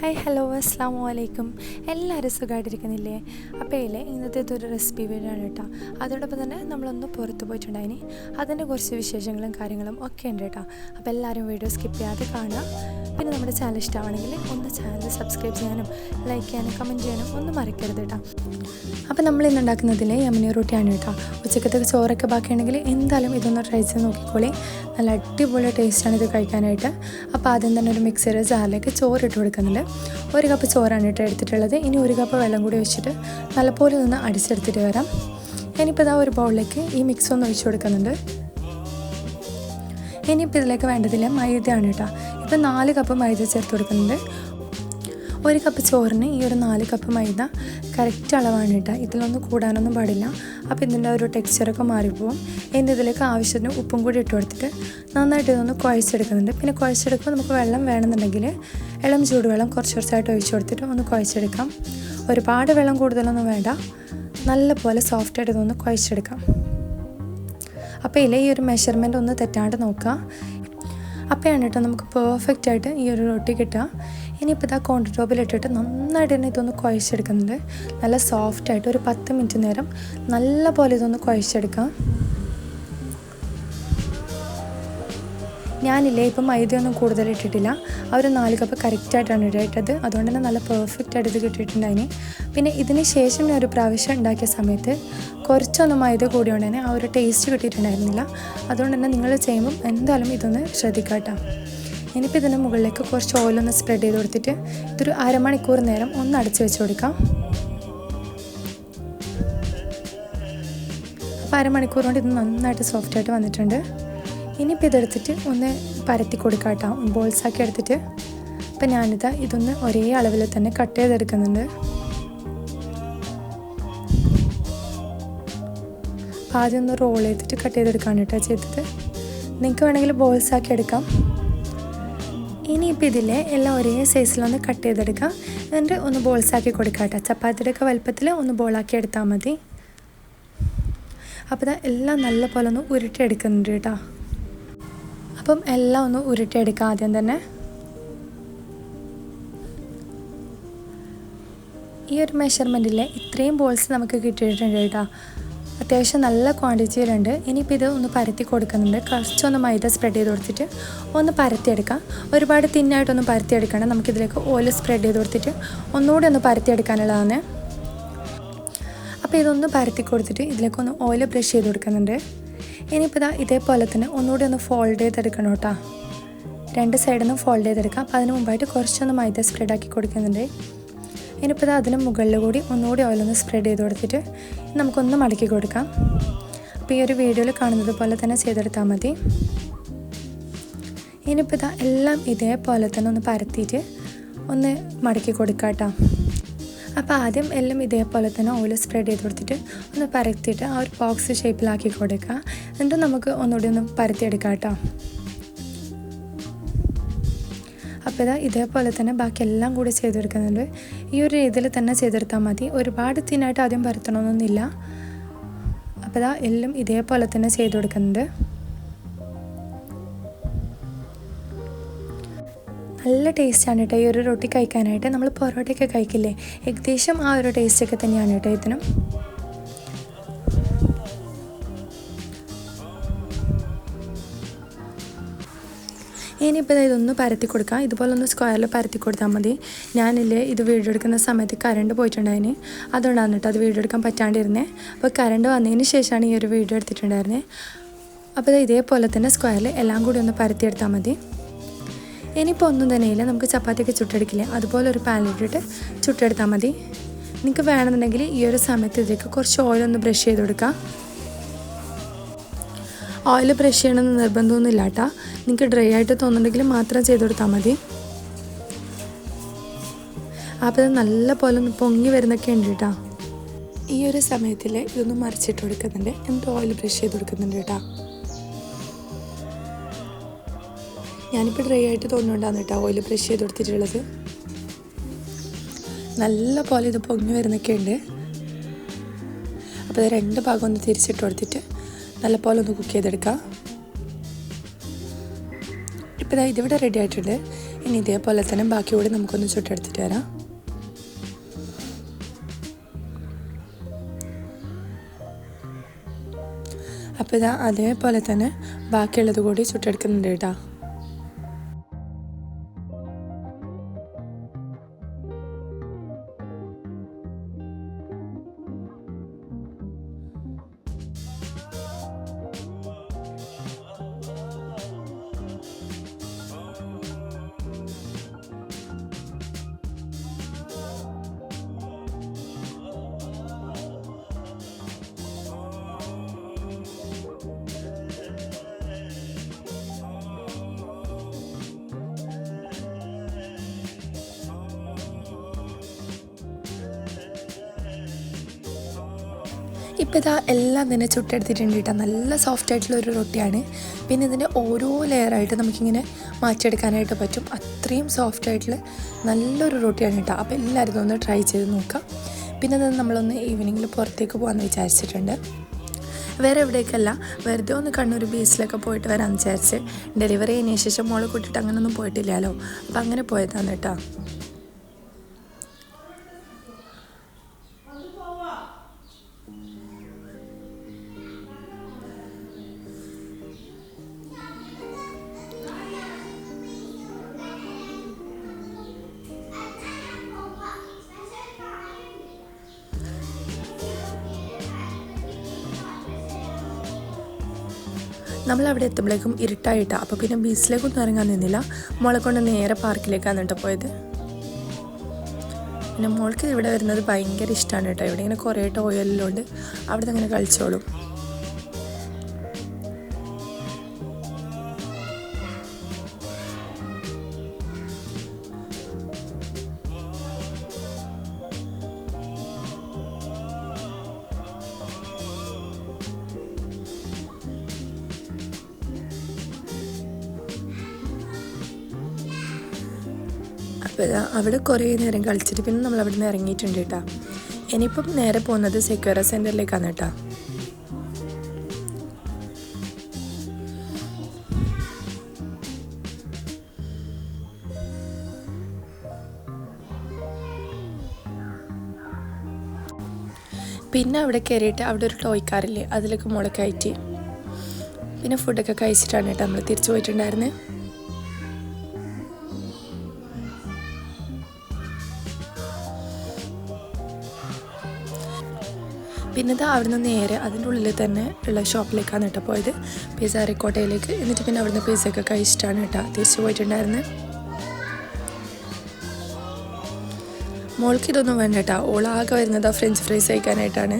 Hi hello അസ്സാം വലൈക്കും എല്ലാവരും സുഖമായിട്ടിരിക്കുന്നില്ലേ അപ്പോൾ ഇല്ലേ ഇന്നത്തെ ഒരു റെസിപ്പി വീഡിയോ ആണ് കേട്ടോ. അതോടൊപ്പം തന്നെ നമ്മളൊന്ന് പുറത്ത് പോയിട്ടുണ്ടായിനി. അതിന്റെ കുറച്ച് വിശേഷങ്ങളും കാര്യങ്ങളും ഒക്കെ ഉണ്ട് കേട്ടോ. അപ്പോൾ എല്ലാവരും വീഡിയോ സ്കിപ്പ് ചെയ്യാതെ കാണുക. നമ്മുടെ ചാനൽ ഇഷ്ടമാണെങ്കിൽ ഒന്ന് ചാനൽ സബ്സ്ക്രൈബ് ചെയ്യാനും ലൈക്ക് ചെയ്യാനും കമന്റ് ചെയ്യാനും ഒന്നും മറക്കരുത് കേട്ടോ അപ്പോൾ നമ്മൾ ഇന്ന് ഉണ്ടാക്കുന്നതിൽ യമനി റൊട്ടിയാണ് കേട്ടോ ഉച്ചക്കത്തെ ചോറൊക്കെ ബാക്കിയാണെങ്കിൽ എന്തായാലും ഇതൊന്ന് ട്രൈ ചെയ്ത് നോക്കിക്കോളി. നല്ല അടിപൊളി ടേസ്റ്റാണ് ഇത് കഴിക്കാനായിട്ട്. അപ്പോൾ ആദ്യം തന്നെ ഒരു മിക്സർ ജാറിലേക്ക് ചോറ് ഇട്ട് കൊടുക്കുന്നുണ്ട്. ഒരു കപ്പ് ചോറാണ് ഇട്ട് എടുത്തിട്ടുള്ളത്. ഇനി ഒരു കപ്പ് വെള്ളം കൂടി വെച്ചിട്ട് നല്ലപോലെ ഒന്ന് അടിച്ചെടുത്തിട്ട് വരാം. ഇനിയിപ്പോൾ ഇതാ ഒരു ബൗളിലേക്ക് ഈ മിക്സ് ഒന്ന് ഒഴിച്ചു കൊടുക്കുന്നുണ്ട്. ഇനിയിപ്പോൾ ഇതിലേക്ക് വേണ്ടതില്ല മൈദയാണ് കേട്ടോ ഇപ്പം നാല് കപ്പ് മൈദ ചേർത്ത് കൊടുക്കുന്നുണ്ട്. ഒരു കപ്പ് ചോറിന് ഈ ഒരു നാല് കപ്പ് മൈദ കറക്റ്റ് അളവാണ് കേട്ടോ. ഇതിലൊന്നും കൂടാനൊന്നും പാടില്ല. അപ്പോൾ ഇതിന്റെ ഒരു ടെക്സ്ചറൊക്കെ മാറിപ്പോവും. എന്റെ ഇതിലേക്ക് ആവശ്യത്തിന് ഉപ്പും കൂടി ഇട്ട് കൊടുത്തിട്ട് നന്നായിട്ട് ഇതൊന്ന് കുഴച്ചെടുക്കുന്നുണ്ട്. പിന്നെ കുഴച്ചെടുക്കുമ്പോൾ നമുക്ക് വെള്ളം വേണമെന്നുണ്ടെങ്കിൽ ഇളം ചൂടുവെള്ളം കുറച്ച് കുറച്ചായിട്ട് ഒഴിച്ചു കൊടുത്തിട്ട് ഒന്ന് കുഴച്ചെടുക്കാം. ഒരുപാട് വെള്ളം കൂടുതലൊന്നും വേണ്ട. നല്ല പോലെ സോഫ്റ്റായിട്ട് ഇതൊന്ന് കുഴച്ചെടുക്കാം. അപ്പോൾ ഇല്ല ഈ ഒരു മെഷർമെന്റ് ഒന്ന് തെറ്റാണ്ട് നോക്കുക. അപ്പോഴാണ് കേട്ടോ നമുക്ക് പെർഫെക്റ്റ് ആയിട്ട് ഈ ഒരു റൊട്ടി കിട്ടുക. ഇനിയിപ്പോൾ ഇതാ കോണ്ടർ ടോപ്പിലിട്ടിട്ട് നന്നായിട്ട് തന്നെ ഇതൊന്ന് കുഴച്ചെടുക്കുന്നുണ്ട്. നല്ല സോഫ്റ്റായിട്ട് ഒരു പത്ത് മിനിറ്റ് നേരം നല്ല പോലെ ഇതൊന്ന് കുഴച്ചെടുക്കാം ഞാനില്ലേ ഇപ്പം മൈദയൊന്നും കൂടുതൽ ഇട്ടിട്ടില്ല. ആ ഒരു നാല് കപ്പ് കറക്റ്റായിട്ടാണ് ഇട്ടത് അതുകൊണ്ട് തന്നെ നല്ല പെർഫെക്റ്റ് ആയിട്ട് ഇത് കിട്ടിയിട്ടുണ്ടായിന്. പിന്നെ ഇതിന് ശേഷം ഞാൻ ഒരു പ്രാവശ്യം ഉണ്ടാക്കിയ സമയത്ത് കുറച്ചൊന്ന് മൈദ കൂടിയോണ്ട് തന്നെ ആ ഒരു ടേസ്റ്റ് കിട്ടിയിട്ടുണ്ടായിരുന്നില്ല. അതുകൊണ്ട് തന്നെ നിങ്ങൾ ചെയ്യുമ്പം എന്തായാലും ഇതൊന്ന് ശ്രദ്ധിക്കാം കേട്ടോ ഇനിയിപ്പോൾ ഇതിന് മുകളിലേക്ക് കുറച്ച് ഓയിലൊന്ന് സ്പ്രെഡ് ചെയ്ത് കൊടുത്തിട്ട് ഇതൊരു അരമണിക്കൂർ നേരം ഒന്ന് അടച്ച് വെച്ച് കൊടുക്കാം. അപ്പോൾ അരമണിക്കൂർ കൊണ്ട് ഇത് നന്നായിട്ട് സോഫ്റ്റായിട്ട് വന്നിട്ടുണ്ട്. ഇനിയിപ്പോൾ ഇതെടുത്തിട്ട് ഒന്ന് പരത്തി കൊടുക്കാം കേട്ടോ ബോൾസാക്കി എടുത്തിട്ട്. അപ്പം ഞാനിതാ ഇതൊന്ന് ഒരേ അളവിൽ തന്നെ കട്ട് ചെയ്തെടുക്കുന്നുണ്ട്. ആദ്യം ഒന്ന് റോൾ ചെയ്തിട്ട് കട്ട് ചെയ്തെടുക്കാണ് കേട്ടോ ചെയ്തത്. നിങ്ങൾക്ക് വേണമെങ്കിൽ ബോൾസാക്കി എടുക്കാം. ഇനിയിപ്പോൾ ഇതിലെ എല്ലാം ഒരേ സൈസിലൊന്ന് കട്ട് ചെയ്തെടുക്കാം. എന്നിട്ട് ഒന്ന് ബോൾസാക്കി കൊടുക്കാം കേട്ടോ. ചപ്പാത്തിയുടെയൊക്കെ വലുപ്പത്തിൽ ഒന്ന് ബോളാക്കി എടുത്താൽ മതി. അപ്പോൾ ഇതാ എല്ലാം നല്ല പോലെ ഒന്ന് ഉരുട്ടിയെടുക്കുന്നുണ്ട് കേട്ടോ. അപ്പം എല്ലാം ഒന്ന് ഉരുട്ടിയെടുക്കുക ആദ്യം തന്നെ. ഈ ഒരു മെഷർമെന്റിലെ ഇത്രയും ബോൾസ് നമുക്ക് കിട്ടിയിട്ടുണ്ട് കേട്ടോ. അത്യാവശ്യം നല്ല ക്വാണ്ടിറ്റിയിലുണ്ട് ഇനിയിപ്പോൾ ഇത് ഒന്ന് പരത്തി കൊടുക്കുന്നുണ്ട്. കുറച്ചൊന്ന് മൈദ സ്പ്രെഡ് ചെയ്ത് കൊടുത്തിട്ട് ഒന്ന് പരത്തിയെടുക്കാം. ഒരുപാട് തിന്നായിട്ടൊന്നും പരത്തിയെടുക്കണം നമുക്കിതിലേക്ക് ഓയിൽ സ്പ്രെഡ് ചെയ്ത് കൊടുത്തിട്ട് ഒന്നുകൂടി ഒന്ന് പരത്തിയെടുക്കാനുള്ളതാണ്. അപ്പോൾ ഇതൊന്ന് പരത്തി കൊടുത്തിട്ട് ഇതിലേക്കൊന്ന് ഓയിൽ ബ്രഷ് ചെയ്ത് കൊടുക്കുന്നുണ്ട്. ഇനിയിപ്പോൾ ഇതാ ഇതേപോലെ തന്നെ ഒന്നുകൂടി ഒന്ന് ഫോൾഡ് ചെയ്തെടുക്കണം കേട്ടോ. രണ്ട് സൈഡിൽ നിന്ന് ഫോൾഡ് ചെയ്തെടുക്കാം. അപ്പോൾ അതിന് മുമ്പായിട്ട് കുറച്ചൊന്ന് മൈദ സ്പ്രെഡ് ആക്കി കൊടുക്കുന്നുണ്ട്. ഇനിയിപ്പോൾ ഇത് അതിന് മുകളിൽ കൂടി ഒന്നുകൂടി ഓയിലൊന്ന് സ്പ്രെഡ് ചെയ്ത് കൊടുത്തിട്ട് നമുക്കൊന്ന് മടക്കി കൊടുക്കാം. അപ്പോൾ ഈ ഒരു വീഡിയോയിൽ കാണുന്നത് പോലെ തന്നെ ചെയ്തെടുത്താൽ മതി. ഇനിയിപ്പോൾ ഇതാ എല്ലാം ഇതേപോലെ തന്നെ ഒന്ന് പരത്തിയിട്ട് ഒന്ന് മടക്കി കൊടുക്കാം കേട്ടോ. അപ്പോൾ ആദ്യം എല്ലാം ഇതേപോലെ തന്നെ ഓയിൽ സ്പ്രെഡ് ചെയ്ത് കൊടുത്തിട്ട് ഒന്ന് പരത്തിയിട്ട് ആ ഒരു ബോക്സ് ഷേപ്പിലാക്കി കൊടുക്കുക. എന്നിട്ട് നമുക്ക് ഒന്നുകൂടി ഒന്ന് പരത്തിയെടുക്കാം കേട്ടോ. അപ്പോൾ ഇതാ ഇതേപോലെ തന്നെ ബാക്കി എല്ലാം കൂടി ചെയ്തെടുക്കുന്നുണ്ട്. ഈ ഒരു രീതിയിൽ തന്നെ ചെയ്തെടുത്താൽ മതി. ഒരുപാട് തിന്നായിട്ട് ആദ്യം പരത്തണമെന്നൊന്നുമില്ല അപ്പോൾ ഇതാ എല്ലാം ഇതേപോലെ തന്നെ ചെയ്തു കൊടുക്കുന്നുണ്ട്. നല്ല ടേസ്റ്റാണ് കേട്ടോ. ഈ ഒരു റൊട്ടി കഴിക്കാനായിട്ട്. നമ്മൾ പൊറോട്ടയൊക്കെ കഴിക്കില്ലേ? ഏകദേശം ആ ഒരു ടേസ്റ്റൊക്കെ തന്നെയാണ് കേട്ടോ ഇതിനും. ഇനിയിപ്പോൾ ഇതൊന്ന് പരത്തി കൊടുക്കാം. ഇതുപോലെ ഒന്ന് സ്ക്വയറിൽ പരത്തി കൊടുത്താൽ മതി. ഞാനില്ലേ ഇത് വീഡിയോ എടുക്കുന്ന സമയത്ത് കറണ്ട് പോയിട്ടുണ്ടായിന്. അതുകൊണ്ടാണ് കേട്ടോ അത് വീഡിയോ എടുക്കാൻ പറ്റാണ്ടിരുന്നത് അപ്പോൾ കറണ്ട് വന്നതിന് ശേഷമാണ് ഈ ഒരു വീഡിയോ എടുത്തിട്ടുണ്ടായിരുന്നത് അപ്പോൾ ഇതേപോലെ തന്നെ സ്ക്വയറിൽ എല്ലാം കൂടി ഒന്ന് പരത്തിയെടുത്താൽ മതി. ഇനിയിപ്പോൾ ഒന്നും തന്നെയില്ല നമുക്ക് ചപ്പാത്തിയൊക്കെ ചുട്ടെടുക്കില്ല? അതുപോലെ ഒരു പാനിലിട്ടിട്ട് ചുട്ടെടുത്താൽ മതി. നിങ്ങൾക്ക് വേണമെന്നുണ്ടെങ്കിൽ ഈ ഒരു സമയത്ത് ഇതിലേക്ക് കുറച്ച് ഓയിലൊന്ന് ബ്രഷ് ചെയ്ത് കൊടുക്കുക ഓയിൽ ബ്രഷ് ചെയ്യണമെന്ന് നിർബന്ധമൊന്നുമില്ല കേട്ടോ നിങ്ങൾക്ക് ഡ്രൈ ആയിട്ട് തോന്നുന്നുണ്ടെങ്കിൽ മാത്രം ചെയ്ത് കൊടുത്താൽ മതി. അപ്പോൾ ഇത് നല്ല പോലെ ഒന്ന് പൊങ്ങി വരുന്നൊക്കെ ഉണ്ട് കേട്ടോ ഈ ഒരു സമയത്തിൽ ഇതൊന്ന് മറിച്ചിട്ട് കൊടുക്കുന്നുണ്ട്. എന്നിട്ട് ഓയിൽ ബ്രഷ് ചെയ്ത് കൊടുക്കുന്നുണ്ട് കേട്ടോ ഞാനിപ്പോൾ ഡ്രൈ ആയിട്ട് തോന്നുന്നുണ്ടാണ് കേട്ടോ. ഓയിൽ ബ്രഷ് ചെയ്ത് കൊടുത്തിട്ടുള്ളത്. നല്ല പോലെ ഇത് പൊങ്ങി വരുന്നൊക്കെ ഉണ്ട് അപ്പോൾ രണ്ട് ഭാഗം ഒന്ന് തിരിച്ചിട്ട് കൊടുത്തിട്ട് നല്ല പോലെ ഒന്ന് കുക്ക് ചെയ്തെടുക്കാം. ഇപ്പോൾ ഇതാ ഇതിവിടെ റെഡി ആയിട്ടുണ്ട്. ഇനി ഇതേപോലെ തന്നെ ബാക്കി കൂടി നമുക്കൊന്ന് ചുട്ടെടുത്തിട്ട് വരാം. അപ്പോൾ ഇതാ അതേപോലെ തന്നെ ബാക്കിയുള്ളത് കൂടി ചുട്ടെടുക്കുന്നുണ്ട് കേട്ടോ. ഇപ്പോൾ ഇതാ എല്ലാം തന്നെ ചുട്ടെടുത്തിട്ടുണ്ട് കേട്ടോ. നല്ല സോഫ്റ്റ് ആയിട്ടുള്ള ഒരു റൊട്ടിയാണ്. പിന്നെ ഇതിന്റെ ഓരോ ലെയറായിട്ട് നമുക്കിങ്ങനെ മാറ്റിയെടുക്കാനായിട്ട് പറ്റും. അത്രയും സോഫ്റ്റ് ആയിട്ടുള്ള നല്ലൊരു റൊട്ടിയാണ് കേട്ടോ. അപ്പോൾ എല്ലാവരും ഒന്ന് ട്രൈ ചെയ്ത് നോക്കാം. പിന്നെ അത് നമ്മളൊന്ന് ഈവനിങ്ങിൽ പുറത്തേക്ക് പോകാമെന്ന് വിചാരിച്ചിട്ടുണ്ട്. വേറെ എവിടേക്കല്ല വെറുതെ ഒന്ന് കണ്ണൂർ ബീച്ചിലൊക്കെ പോയിട്ട് വരാമെന്ന് വിചാരിച്ച് ഡെലിവറി കഴിഞ്ഞ ശേഷം മോളെ കൂട്ടിയിട്ട് അങ്ങനെയൊന്നും പോയിട്ടില്ലല്ലോ. അപ്പം അങ്ങനെ പോയതാണ് കേട്ടോ. നമ്മൾ അവിടെ എത്തുമ്പോഴേക്കും ഇരുട്ടായിട്ടാണ് അപ്പോൾ പിന്നെ ബീച്ചിലേക്കൊന്നും ഇറങ്ങാൻ നിന്നില്ല. മോളെ കൊണ്ട് നേരെ പാർക്കിലേക്കാണ് കേട്ടോ പോയത്. പിന്നെ മോൾക്ക് ഇവിടെ വരുന്നത് ഭയങ്കര ഇഷ്ടമാണ് കേട്ടോ. ഇവിടെ ഇങ്ങനെ കുറേ ടോയലിലുണ്ട് അവിടെ അങ്ങനെ കളിച്ചോളും. അപ്പോൾ അവിടെ കുറേ നേരം കളിച്ചിട്ട് പിന്നെ നമ്മൾ അവിടെ നിന്ന് ഇറങ്ങിയിട്ടുണ്ട് കേട്ടോ. ഇനിയിപ്പം നേരെ പോകുന്നത് സെക്യൂര സെന്ററിലേക്കാണ് കേട്ടോ. പിന്നെ അവിടെ കയറിയിട്ട് അവിടെ ഒരു ടോയ് കാറില്ലേ അതിലേക്ക് മുളക്കയറ്റി പിന്നെ ഫുഡൊക്കെ കഴിച്ചിട്ടാണ് കേട്ടോ നമ്മൾ തിരിച്ചു പോയിട്ടുണ്ടായിരുന്നത് പിന്നെ ഇത് അവിടുന്ന് നേരെ അതിന്റെ ഉള്ളിൽ തന്നെ ഉള്ള ഷോപ്പിലേക്കാണ് കേട്ടോ പോയത്. പിസ്സ റിക്കോട്ടയിലേക്ക് എന്നിട്ട് പിന്നെ അവിടുന്ന് പിസ്സ ഒക്കെ കഴിച്ചിട്ടാണ് കേട്ടോ തിരിച്ചു പോയിട്ടുണ്ടായിരുന്നത് മോൾക്ക് ഇതൊന്നും വേണ്ട കേട്ടോ. ഓളാകെ വരുന്നത് ആ ഫ്രഞ്ച് ഫ്രൈസ് കഴിക്കാനായിട്ടാണ്.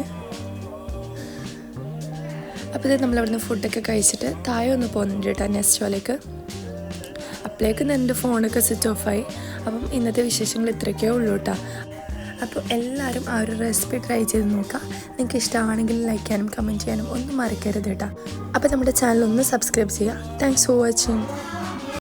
അപ്പോൾ ഇത് നമ്മളവിടുന്ന് ഫുഡൊക്കെ കഴിച്ചിട്ട് താഴെ ഒന്ന് പോകുന്നുണ്ട് കേട്ടോ നെസ്റ്റോലേക്ക് അപ്പോഴേക്കും എന്റെ ഫോണൊക്കെ സ്വിച്ച് ഓഫായി അപ്പം ഇന്നത്തെ വിശേഷങ്ങൾ ഇത്രയൊക്കെ ഉള്ളൂ കേട്ടോ. അപ്പോൾ എല്ലാവരും ആ ഒരു റെസിപ്പി ട്രൈ ചെയ്ത് നോക്കാം നിങ്ങൾക്ക് ഇഷ്ടമാണെങ്കിൽ ലൈക്ക് ചെയ്യാനും കമന്റ് ചെയ്യാനും ഒന്നും മറക്കരുത് കേട്ടോ. അപ്പോൾ നമ്മുടെ ചാനൽ ഒന്ന് സബ്സ്ക്രൈബ് ചെയ്യുക. Thanks for watching